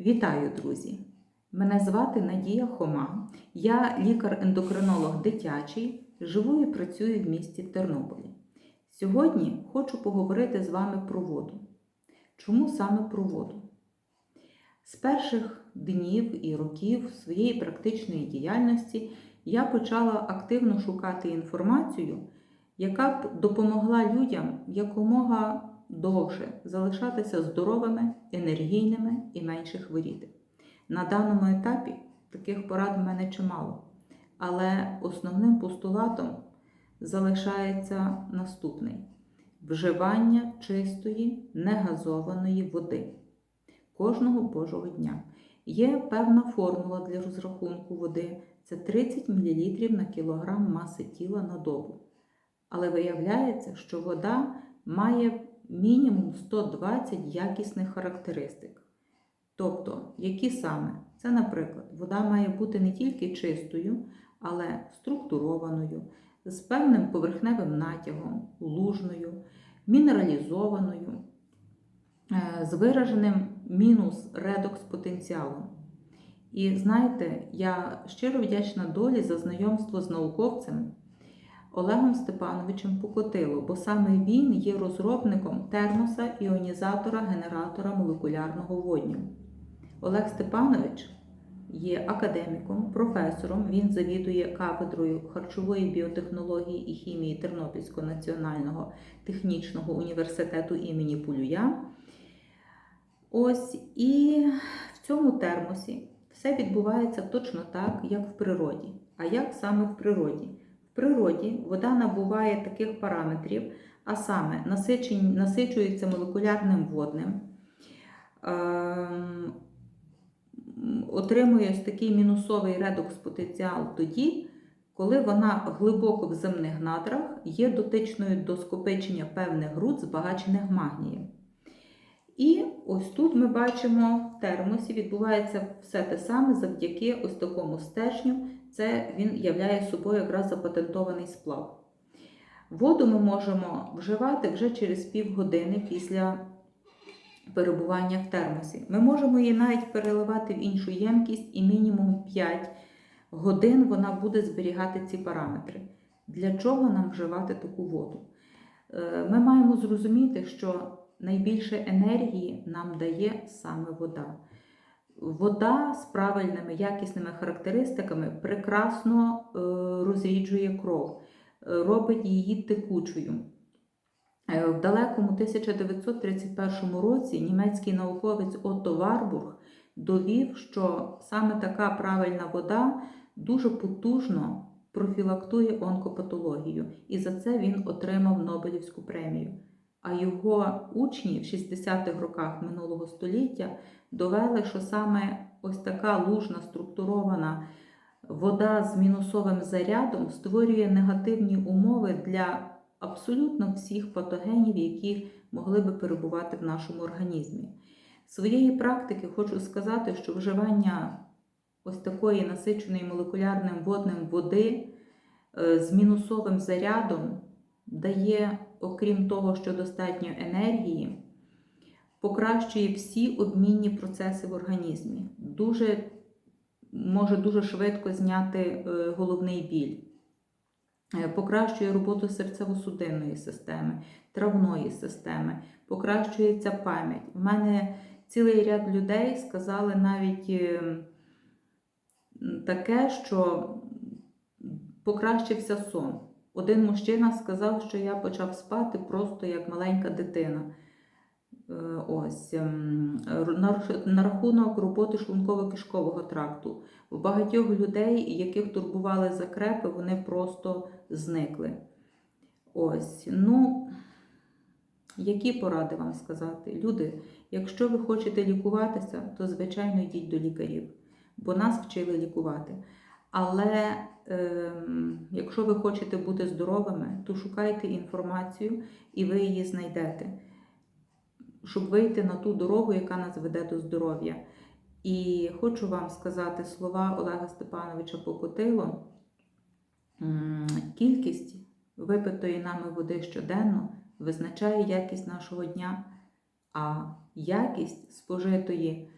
Вітаю, друзі! Мене звати Надія Хома. Я лікар-ендокринолог дитячий, живу і працюю в місті Тернополі. Сьогодні хочу поговорити з вами про воду. Чому саме про воду? З перших днів і років своєї практичної діяльності я почала активно шукати інформацію, яка б допомогла людям якомога довше залишатися здоровими, енергійними і менше хворіти. На даному етапі таких порад в мене чимало, але основним постулатом залишається наступний: вживання чистої, негазованої води кожного божого дня. Є певна формула для розрахунку води це 30 мл на кілограм маси тіла на добу. Але виявляється, що вода має мінімум 120 якісних характеристик. Тобто, які саме? Це, наприклад, вода має бути не тільки чистою, але структурованою, з певним поверхневим натягом, лужною, мінералізованою, е, з вираженим мінус редокс потенціалом. І знаєте, я щиро вдячна долі за знайомство з науковцем Олегом Степановичем Покотило, бо саме він є розробником термоса іонізатора генератора молекулярного водню. Олег Степанович є академіком, професором. Він завідує кафедрою харчової біотехнології і хімії Тернопільського національного технічного університету імені Пулюя. Ось і в цьому термосі все відбувається точно так, як в природі. А як саме в природі? В природі вода набуває таких параметрів, а саме насичується молекулярним водним, ем, отримує ось такий мінусовий редокс потенціал тоді, коли вона глибоко в земних надрах є дотичною до скопичення певних груд, збагачених магнієм. І ось тут ми бачимо в термосі відбувається все те саме завдяки ось такому стержню. Це він являє собою якраз запатентований сплав. Воду ми можемо вживати вже через півгодини після перебування в термосі. Ми можемо її навіть переливати в іншу ємкість, і мінімум 5 годин вона буде зберігати ці параметри. Для чого нам вживати таку воду? Е, ми маємо зрозуміти, що найбільше енергії нам дає саме вода. Вода з правильними якісними характеристиками прекрасно е, розріджує кров, е, робить її текучою. Е, в далекому 1931 році німецький науковець Отто Варбург довів, що саме така правильна вода дуже потужно профілактує онкопатологію, і за це він отримав Нобелівську премію. А його учні в 60-х роках минулого століття довели, що саме ось така лужна структурована вода з мінусовим зарядом створює негативні умови для абсолютно всіх патогенів, які могли би перебувати в нашому організмі. Своєї практики хочу сказати, що вживання ось такої насиченої молекулярним водним води е, з мінусовим зарядом дає, окрім того, що достатньо енергії, покращує всі обмінні процеси в організмі. Дуже, Може дуже швидко зняти е, головний біль. Е, покращує роботу серцево-судинної системи, травної системи, покращується пам'ять. У мене цілий ряд людей сказали навіть е, таке, що покращився сон. Один мужчина сказав, що я почав спати просто як маленька дитина. Е, ось ем, на рахунок роботи шлунково-кишкового тракту. У багатьох людей, яких турбували закрепи, вони просто зникли. Ось, ну, які поради вам сказати? Люди, якщо ви хочете лікуватися, то, звичайно, йдіть до лікарів, бо нас вчили лікувати. Але е, якщо ви хочете бути здоровими, то шукайте інформацію і ви її знайдете, щоб вийти на ту дорогу, яка нас веде до здоров'я. І хочу вам сказати слова Олега Степановича Покотило. Кількість випитої нами води щоденно визначає якість нашого дня, а якість спожитої